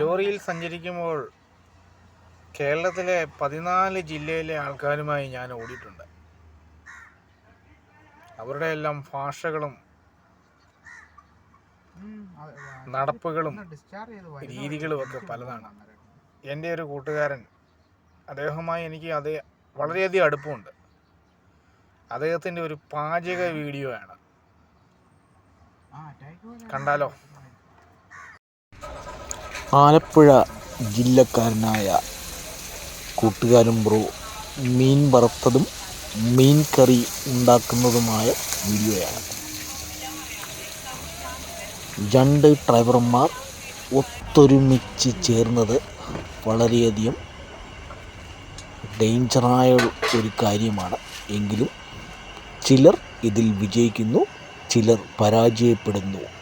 ലോറിയിൽ സഞ്ചരിക്കുമ്പോൾ കേരളത്തിലെ പതിനാല് ജില്ലയിലെ ആൾക്കാരുമായി ഞാൻ ഓടിയിട്ടുണ്ട്. അവരുടെ എല്ലാം ഭാഷകളും നടപ്പുകളും രീതികളും ഒക്കെ പലതാണ്. എന്റെ ഒരു കൂട്ടുകാരൻ അദ്ദേഹവുമായി എനിക്ക് അതേ വളരെയധികം അടുപ്പമുണ്ട്. അദ്ദേഹത്തിന്റെ ഒരു പാചക വീഡിയോ ആണ് കണ്ടാലോ? ആലപ്പുഴ ജില്ലക്കാരനായ കൂട്ടുകാരൻ ബ്രോ മീൻ വറുത്തതും മീൻ കറി ഉണ്ടാക്കുന്നതുമായ വീഡിയോയാണ്. രണ്ട് ഡ്രൈവർമാർ ഒത്തൊരുമിച്ച് ചേർന്നത് വളരെയധികം ഡേഞ്ചറായ ഒരു കാര്യമാണ്. എങ്കിലും ചിലർ ഇതിൽ വിജയിക്കുന്നു ചിലർ പരാജയപ്പെടുന്നു.